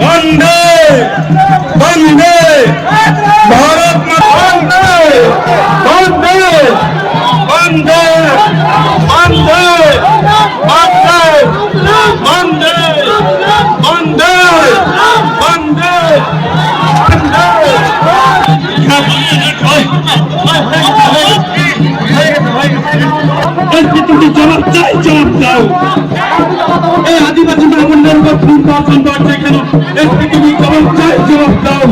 বন্দে বন্দে, ভারত বন্দে বন্দে বন্দে বন্দে বন্দে বন্দে বন্দে বন্দে। তুমি জবাব চাই, জবাব দাও। এই আদিবাসী ব্রাহ্মণদের উপর খুন পাশন বাড়ছে কেন এই পৃথিবী জবাব চাই? জবাব দাও।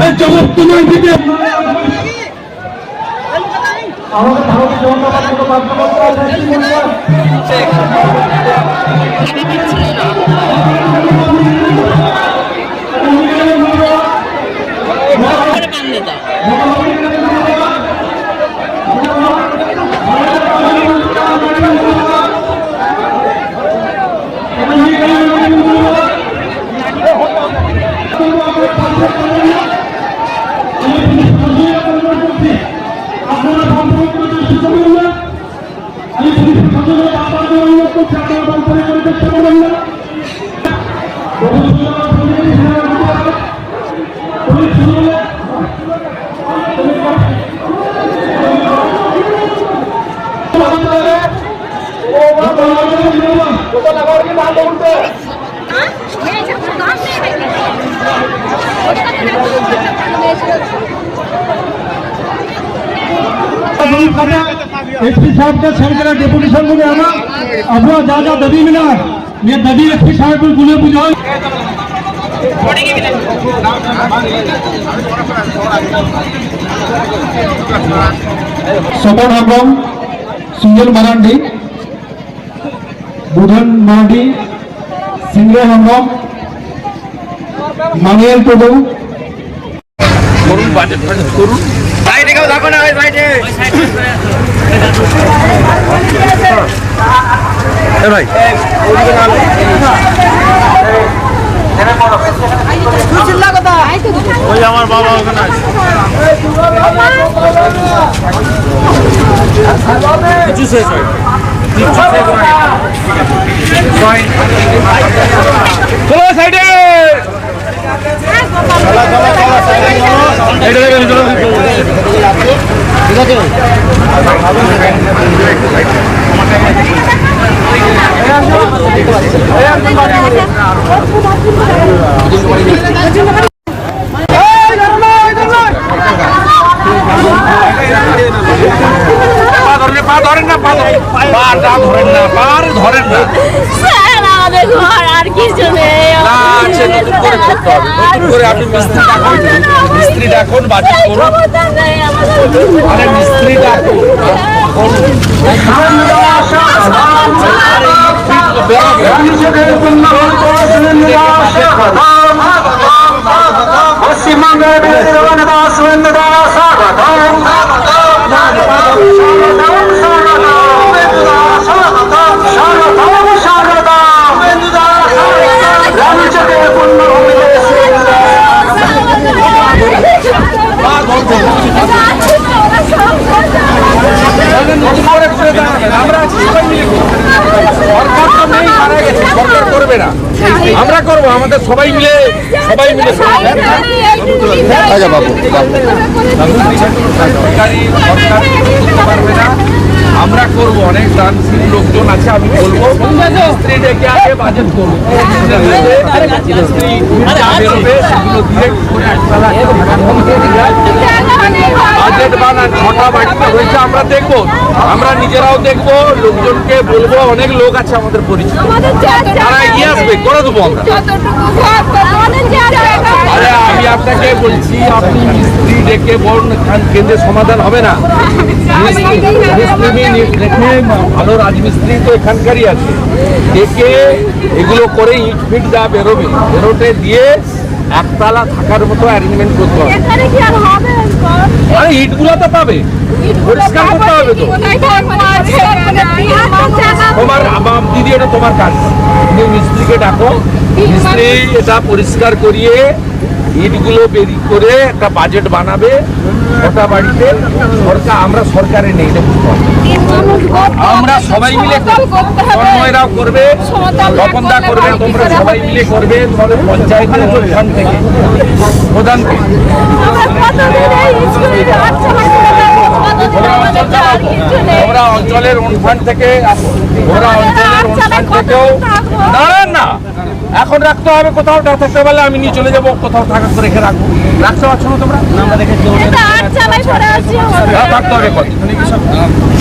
এই জবাব তোমায় দিতে আমাদের ভারতীয় জনতা পার্টির কার্যকর্তা আপনারা সুযোগ না আমি পুলিশ প্রশাসনের আপনাদের অনুরোধ করছি আপনারা বন্ধ করে চেষ্টা করবেন না বহু તમામ ખાતા એસપી સાહેબ કે સરકાર ડેપ્યુટી સાહેબ ને આના આપણો જાજા દબી મિલા ને દબી એસપી સાહેબ ને ગુને બુજો સપોર્ટ હમ્રમ સુજલ મરાંડી বুধন মাহাডি সিংহ হম্রম মানিয়াল প্রভু করুন ভাই ওই আমার বাবা ওখানে কিছু শেষ হয় সাইডে। পা ধরেন না পা ধরেন না পা ধরেন না। পা ধরেন না হবে ঘর আর কিছু নেই। আচ্ছা, করে আপনি মিস্ত্রি ডাকুন মিস্ত্রি ডাকুন বাজার করুন আরে মিস্ত্রি ডাকুন পশ্চিমবঙ্গের আমাদের সবাই মিলে সবাই মিলে বাবু। সরকারি করতে পারবে না আমরা করব অনেক দানশীল লোকজন আছে আমি বলব। স্ত্রী ডেকে আগে বাজেট করব। স্ত্রী বেরোবে সেগুলো দিয়ে বাজেট বানান ছটা বাড়িতে হয়েছে আমরা দেখব। আমরা নিজেরাও দেখব লোকজনকে বলব অনেক লোক আছে আমাদের পরিচিত। তারা এগিয়ে আসবে করে দেবো আমরা। আরে আমি আপনাকে বলছি আপনি মিস্ত্রি ডেকে খান কেন্দ্রে সমাধান হবে না। ভালো রাজমিস্ত্রি তো এখানকারই আছে। ডেকে এগুলো করে ইট ফিট যা বেরোবে বেরোতে দিয়ে একতলা থাকার মতো অ্যারেঞ্জমেন্ট করতে হবে? ইটগুলো তো পাবে। পরিষ্কার করতে হবে তো। তোমার আমার দিদি এটা তোমার কাজ। তুমি মিস্ত্রিকে ডাকো। মিস্ত্রি এটা পরিষ্কার করিয়ে ইটগুলো বেরি করে একটা বাজেট বানাবে। ছটা বাড়িতে সরকার আমরা সরকারে নেই এটা বুঝতে আমরা সবাই মিলে তন্ময়রাও করবে তপনদা করবে তোমরা সবাই মিলে করবে তোমাদের পঞ্চায়েতের অনুষ্ঠান থেকে। প্রধানকে নেই। ওরা অঞ্চলের অনুষ্ঠান থেকে ওরা অঞ্চলের অনুষ্ঠান থেকেও দাঁড়ান না! এখন রাখতে হবে কোথাও না থাকতে পারলে আমি নিয়ে চলে যাব কোথাও থাকা করে রেখে রাখব। রাখতে পারছ না তোমরা? থাকতে হবে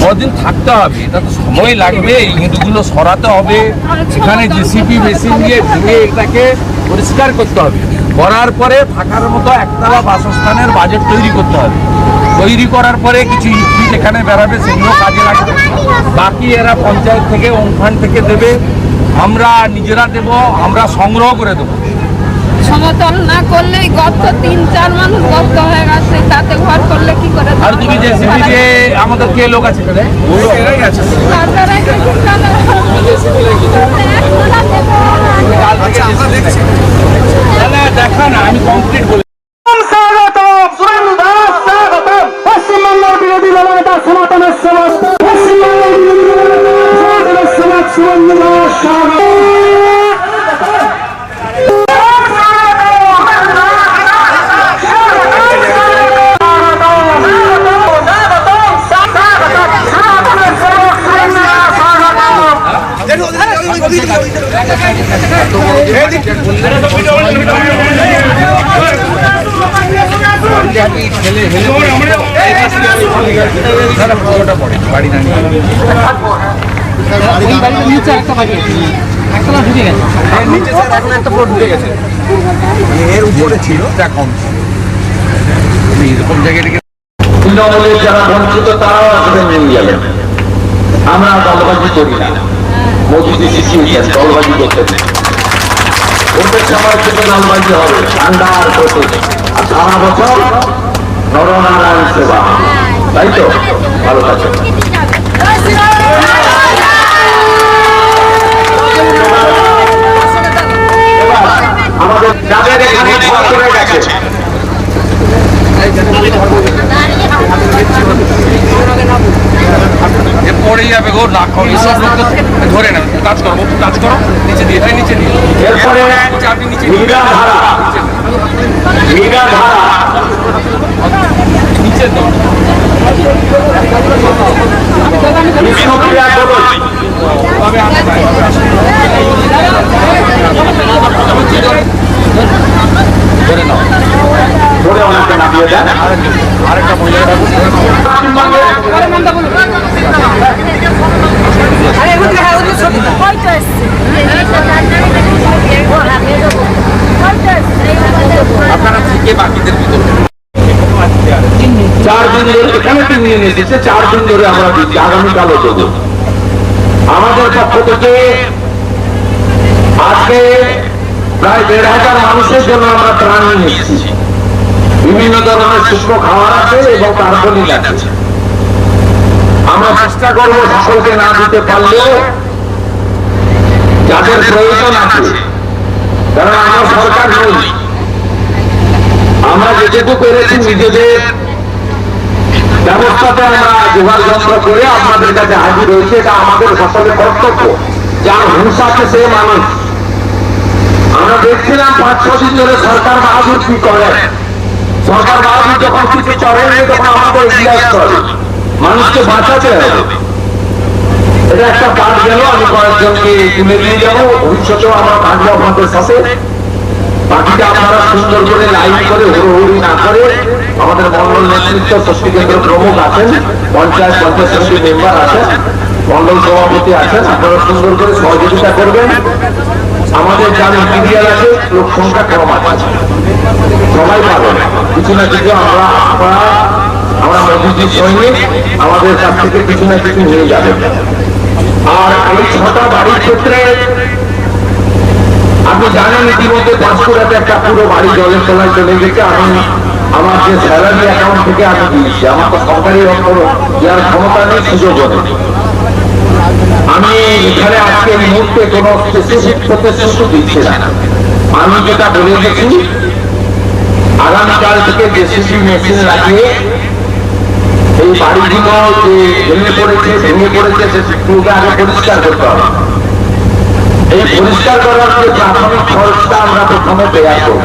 কদিন থাকতে হবে? এটা তো সময় লাগবে ইঁটগুলো সরাতে হবে। এখানে জেসিপি মেশিন দিয়ে ভেঙে এটাকে পরিষ্কার করতে হবে। করার পরে থাকার মতো একতলা বাসস্থানের বাজেট তৈরি করতে হবে। তৈরি করার পরে কিছু ইট এখানে বেড়াবে সেগুলো কাজে লাগবে। বাকি এরা পঞ্চায়েত থেকে ওমফান থেকে দেবে। আমরা নিজেরা দেব আমরা সংগ্রহ করে দেবো। সমতল না করলেই গর্ত তিন চার মানুষ গর্ত হয়ে গেছে তাতে ঘর করলে কি করে আর তুমি দিয়ে আমাদের কে লোক আছে এরাই আছে। সরকারের কিছু জানে না। না, দেখা না আমি কমপ্লিট বলে দাস পশ্চিমবঙ্গের বিরোধী দলনেতা সনাতনের সমাজ পশ্চিমবঙ্গের বিরোধী দলনেতা আমরা দলবাজি করি না মোদীজি শিখিয়েছেন দলবাজি করতে নেই ভোটের সময় থেকে দলবাজি হবে ঠান্ডা আর আর সারা বছর নরনারায়ণ সেবা তাই তো ভালো থাকবে আমাদের যাদের এখানে ঘর করে গেছে। পড়ে যাবে গো না করো এসব লোক ধরে না কাজ করো কাজ করো। নিচে দিয়ে এই নিচে দিয়ে। এরপরে নিচে আপনি নিচে মীরা ধারা মীরা ধারা নিচে তো বিষ্ণুপ্রিয়া দোলই তবে আমি পাই। ধরে ওনাকে নামিয়ে দেন আরেকটা মহিলা। আপনারা থেকে বাকিদের ভিতরে চার দিন ধরে এখানে তো নিয়ে এসেছে চার দিন ধরে আমরা দিচ্ছি আমাদের পক্ষ থেকে আজকে প্রায় দেড় হাজার মানুষের জন্য আমরা ত্রাণ নিয়ে এসেছি। বিভিন্ন ধরনের শুষ্ক খাবার আছে এবং কার্বনিক আছে। আমরা চেষ্টা করব সকলকে না দিতে পারলেও যাদের প্রয়োজন আছে কারণ আমরা সরকার নই। আমরা যেটুকু পেরেছি নিজেদের ব্যবস্থাতে আমরা যোগার যন্ত্র করে আপনাদের কাছে হাজির হয়েছে, এটা আমাদের সকলের কর্তব্য। যার হিংসা আছে সে মানুষ। আমরা দেখছিলাম পাঁচ ছ দিন ধরে সরকার বাহাদুর কি করে? সরকার বাহাদুর যখন কিছু চড়েনি তখন আমাদের আসতে হবে মানুষকে বাঁচাতে হবে। এটা একটা পাঠ গেল, আমি কয়েকজনকে তুলে নিয়ে যাব। ভবিষ্যতেও আমরা থাকব আপনাদের সাথে। বাকিটা আপনারা সুন্দর করে লাইন করে হুড়োহুড়ি না করে আমাদের মন্ডল নেতৃত্ব শক্তি কেন্দ্র প্রমুখ আছেন, পঞ্চায়েত পঞ্চায়েত সমিতি মেম্বার আছেন, মন্ডল সভাপতি আছেন, আপনারা সুন্দর করে সহযোগিতা করবেন। আমাদের যা মেটেরিয়াল আছে, লোক সংখ্যা কম আছে। সবাই পাবেন কিছু না কিছু আমরা আপনারা আমরা মোদীজির সৈনিক, আমাদের কাছ থেকে কিছু না কিছু নিয়ে যাবেন আর এই ছটা বাড়ির ক্ষেত্রে, আপনি জানেন ইতিমধ্যে পাঁচপুরাতে একটা পুরো বাড়ি জলের তলায় চলে গেছে। আমি আমার যে স্যালারি অ্যাকাউন্ট থেকে আমি দিয়েছি, আমার তো সরকারি অর্থ দেওয়ার ক্ষমতা নেই সুযোগ আমি এখানে আজকে মুহূর্তে কোনো স্পেসিফিক প্রতিশ্রুতি দিচ্ছি না। আমি যেটা বলে গেছি আগামীকাল থেকে জেসিসি মেশিন লাগিয়ে এই বাড়িগুলো যে ভেঙে পড়েছে ভেঙে পড়েছে সেগুলোকে আগে পরিষ্কার করতে হবে। এই পরিষ্কার করার যে প্রাথমিক খরচটা আমরা প্রথমে দেয়া করব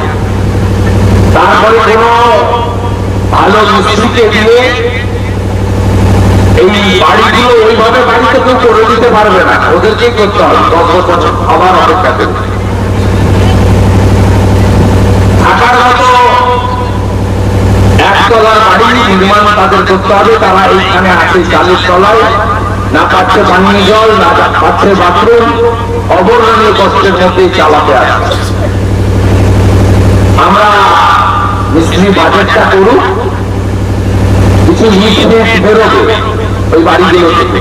তারপরে কোনো ভালো মিস্ত্রিকে দিয়ে এই বাড়িগুলো ওইভাবে বাড়িতে কেউ করে দিতে পারবে না। ওদেরকেই করতে হবে। দশ বছর আবার অপেক্ষা করতে আমরা মিস্ত্রি বাজেটটা করুক কিছু নিউট্রিয়েন্ট বেরোবে। ওই বাড়িগুলো থেকে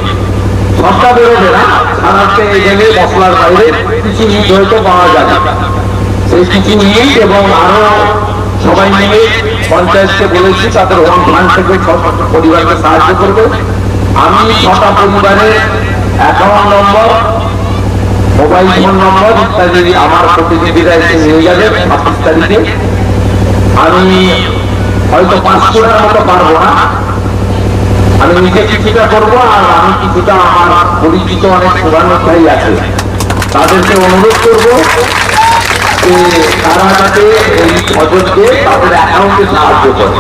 সবটা বেরোবে না সাধারণত গেলে মশলার বাইরে কিছু হয়তো পাওয়া যাবে সেই কিছু ইট এবং আরও সবাই মিলে পঞ্চায়েতকে বলেছি, তাদের হোম ফান্ড থেকে পরিবারকে সাহায্য করবে। আমি ছটা পরিবারের account number mobile phone number ইত্যাদি আমার প্রতিনিধিরা এসে নিয়ে যাবে ছাব্বিশ তারিখে। আমি হয়তো পাঁচশো কোটার মতো পারব না। আমি নিজে কিছুটা করব আর আমি কিছুটা আমার পরিচিত অনেক ভাই আছে। তাদেরকে অনুরোধ করব যে তারা যাতে এই ফজরকে তাদের অ্যাকাউন্টে সাহায্য করে।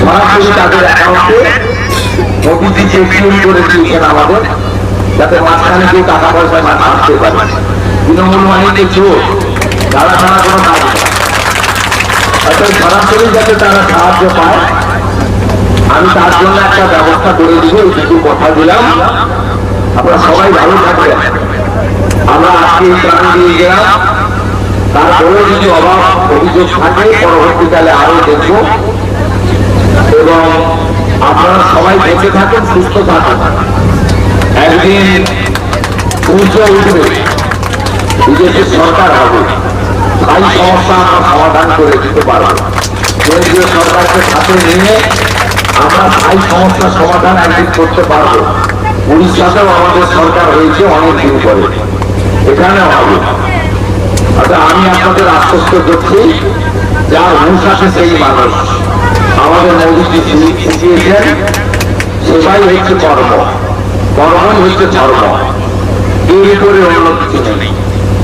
সরাসরি তাদের অ্যাকাউন্টে মোদিজি চেকিং করে দিয়েছেন আমাদের, যাতে মাঝখানে কেউ টাকা পয়সা না থাকতে পারে। তৃণমূল বাহিনীতে চোর যারা তারা কোনো কাজ অর্থাৎ সরাসরি যাতে তারা সাহায্য পায় আমি তার জন্য একটা ব্যবস্থা করে দিব এইটুকু কথা দিলাম। আপনারা সবাই ভালো থাকবেন। আমরা আজকে প্রাণ দিয়ে গেলাম। তারপরে যদি অভাব, অভিযোগ থাকে, পরবর্তীকালে আরও দেখব। এবং আপনারা সবাই বেঁচে থাকেন, সুস্থ থাকুন। একদিন সূর্য উঠবে বিজেপি সরকার হবে। তাই সমস্যা আমরা সমাধান করে দিতে পারব। কেন্দ্রীয় সরকারকে সাথে নিয়ে আমরা স্থায়ী সমস্যার সমাধান একদিন করতে পারব। উড়িষ্যাতেও আমাদের সরকার হয়েছে অনেক দিন পরে। এখানেও হবে। অর্থাৎ আমি আপনাদের আশ্বস্ত করছি, যার হুঁশ আছে সেই মানুষ। আমাদের মোদীজি শিখিয়েছেন সেটাই হচ্ছে কর্ম। কর্মই হচ্ছে ধর্ম। এর উপরে অন্য কিছু নেই।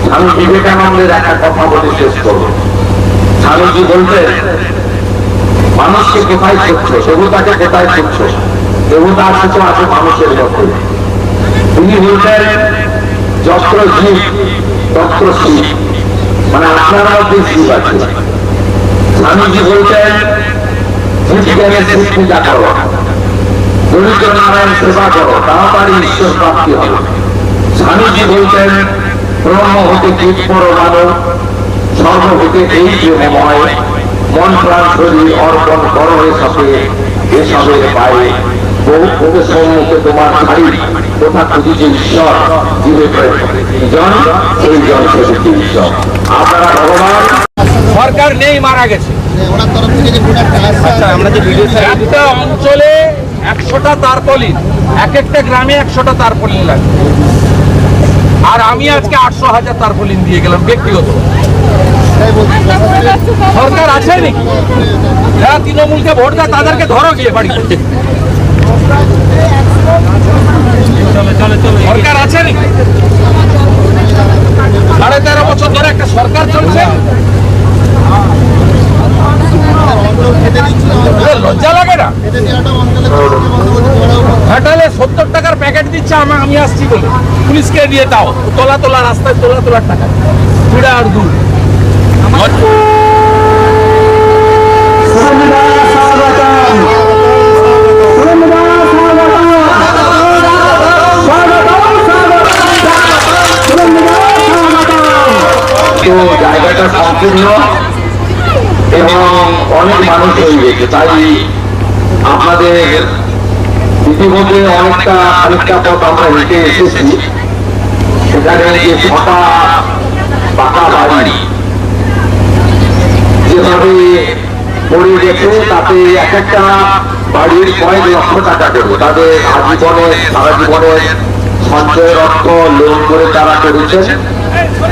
স্বামী বিবেকানন্দের একটা কথা বলে শেষ করব। স্বামীজি বলতেন মানুষকে কোথায় খুঁজছো? দেবতাকে কোথায় খুঁজছো? দেবতা তো আছে মানুষের মধ্যে। তিনি বলতেন যত্র জীব, তত্র শিব। মানে আপনার মধ্যে শিব আছে স্বামীজি বলতেন জীব জ্ঞানের পূজা করো। দরিদ্র নারায়ণ সেবা করো, তাড়াতাড়ি ঈশ্বর প্রাপ্তি হবে। স্বামীজি বলতেন ব্রহ্ম হতে কীট পরমাণু সর্ব হতে এই প্রেমময়। মন প্রাণ শরীর অর্পণ করো এসবে এসবের পায়ে বহু সম্মুখে তোমার কোথা খুঁজিছে ঈশ্বর জীবে জন? সেই জন ঈশ্বর। আপনারা ভগবান সরকার নেই মারা গেছে। ওনার তরফ থেকে যে প্রোডাক্ট আসছে আমরা যে ভিডিও একটা অঞ্চলে একশোটা তারপলিন এক একটা গ্রামে একশোটা তারপলিন লাগবে আর আমি আজকে আটশো হাজার তারপলিন দিয়ে গেলাম ব্যক্তিগত। সরকার আছে নাকি যারা তৃণমূলকে ভোট দেয়, তাদেরকে ধরো গিয়ে বাড়িতে সরকার আছে নাকি সাড়ে তেরো বছর ধরে একটা সরকার চলছে? সত্তর টাকার প্যাকেট দিচ্ছে আমি আসছি বলে। পুলিশকে দিয়ে দাও। তোলা তোলা রাস্তায় তোলা তোলার টাকা। কুড়া আর দূর। এবং অনেক মানুষ হয়ে গেছে। তাই আপনাদের ইতিমধ্যে অনেকটা আমরা হেঁটে এসেছি। সেখানে যে পাকা বাড়ি যেভাবে পড়ে গেছে, তাতে এক একটা বাড়ির কয়েক লক্ষ টাকা দেবো। তাদের আজীবনে, সারা জীবনের সঞ্চয়ের অর্থ লোন করে তারা করেছেন,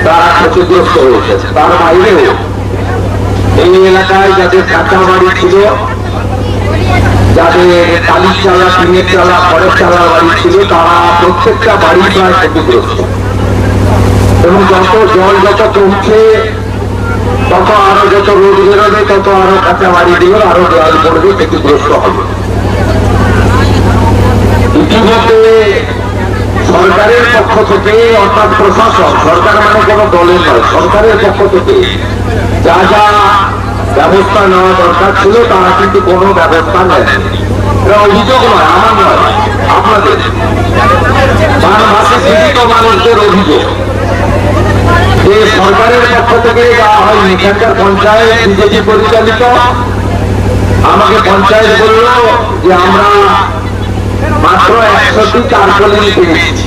তারা ক্ষতিগ্রস্ত হয়েছে। তার বাইরেও এই এলাকায় যাদের কাঁচা বাড়ি ছিল, যাদের টালির চালা, টিনের চালা, খড়ের চালা বাড়ি ছিল, তারা প্রত্যেকটা বাড়ি প্রায় ক্ষতিগ্রস্ত। এবং যত জল যত কমছে তত আরও যত রোদ বেরোবে, তত আরও কাঁচা বাড়িগুলো আরও দেওয়াল পড়বে, ক্ষতিগ্রস্ত হবে। ইতিমধ্যে সরকারের পক্ষ থেকে, অর্থাৎ প্রশাসন, সরকার মানে কোনো দলের নয়, সরকারের পক্ষ থেকে যা যা ব্যবস্থা নেওয়া দরকার ছিল, তারা কিন্তু কোনো ব্যবস্থা নেয় এটা অভিযোগ নয়, আমার নয়, আপনাদের। জীবিত মানুষদের অভিযোগ। সরকারের পক্ষ থেকে দেওয়া হয় এখানকার পঞ্চায়েত বিজেপি পরিচালিত। আমাকে পঞ্চায়েত বলল যে আমরা মাত্র একশোটি চারকলিং পেয়েছি।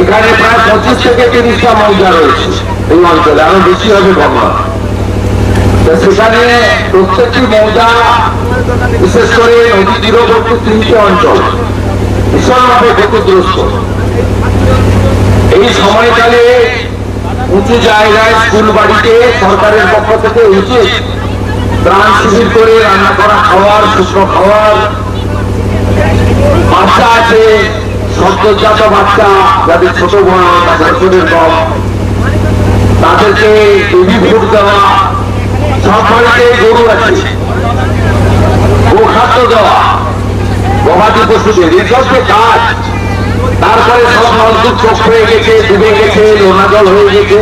এখানে প্রায় পঁচিশ থেকে তিরিশটা মৌজা রয়েছে এই অঞ্চলে, আরও বেশি হবে গঙ্গা সেখানে প্রত্যেকটি মৌজা বিশেষ করে নদী তীরবর্তী তিনটি অঞ্চল, ভীষণভাবে ক্ষতিগ্রস্ত। এই সময়কালে উঁচু জায়গায় স্কুল বাড়িতে সরকারের পক্ষ থেকে উচিত ত্রাণ শিবির করে রান্না করা খাওয়ার, শুকনো খাওয়ার। বাচ্চা আছে, সদ্যজাত বাচ্চা, যাদের ছোট বয়স বছরের কম তাদেরকে বেবি দেওয়া, সব বাড়িতে গরু আছে। গোখাদ্য দেওয়া, গবাদি পশুদের এসব যে কাজ। তারপরে সব নলকূপ চোখ হয়ে গেছে, ডুবে গেছে লোনা জল হয়ে গেছে।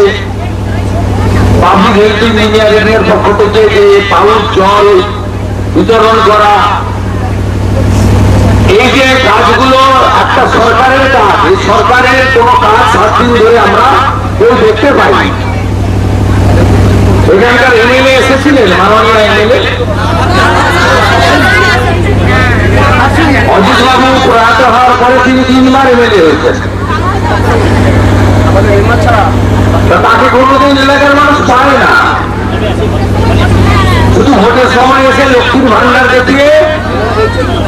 পাবলিক হেলথ পক্ষ থেকে যে পাউচ জল বিতরণ করা। এই যে কাজগুলো একটা সরকারের কাজ, এই সরকারের কোনো কাজ সাত দিন ধরে আমরা কেউ দেখতে পাই এখানকার এমএলএ এসেছিলেন, মাননীয় এমএলএ অজিত বাবু প্রয়াত হওয়ার পরে তিনি তিনবার এমএলএ হয়েছেন তাকে কোনোদিন এলাকার মানুষ পারে না শুধু ভোটের সময় এসে লক্ষ্মীর ভান্ডার দেখিয়ে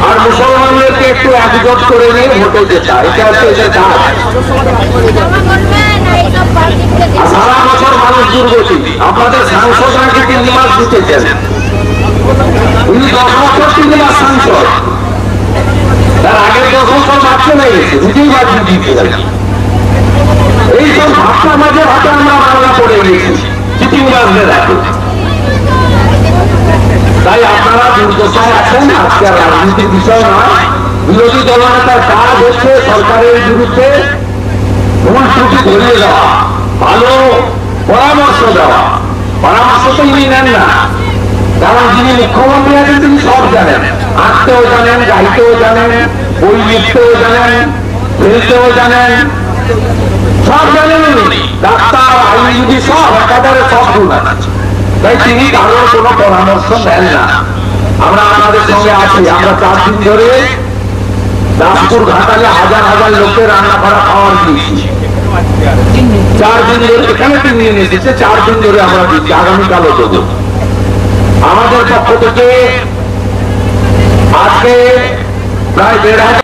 আর মুসলমানদেরকে একটু একজোট করে নিয়ে ভোটে যেটা এটা হচ্ছে এদের কাজ সারা বছর মানুষ দুর্গতি আপনাদের সাংসদরা কি তিন মাস জিতেছেন উনি চিটিংবাজদের হাতে তাই আপনারা দুর্দশায় আছেন আজকে আর কাজ হচ্ছে সরকারের বিরুদ্ধে ভুল ত্রুটি ধরিয়ে দেওয়া ভালো পরামর্শ দেওয়া পরামর্শ তো ইনি নেন না কারণ যিনি মুখ্যমন্ত্রী আছেন তিনি সব জানেন। আঁকতেও জানেন গাইতেও জানেন, বই লিখতেও জানেন ফেলতেও জানেন। সব জানেন ডাক্তার, আইনজীবী সব, একাধারে সব গুণ তাই তিনি কারোর কোনো পরামর্শ নেন না। আমরা আমাদের সঙ্গে আছি। আমরা চার দিন ধরে দাসপুর ঘাটালে হাজার হাজার লোকের রান্না করা খাওয়ার দিয়েছি। চার দিন ধরে এখানে তিন দিন এসেছে। চার দিন ধরে আমরা দিচ্ছি। আগামীকালও দেবো। আমাদের পক্ষ থেকে আজকে প্রায় দেড় হাজার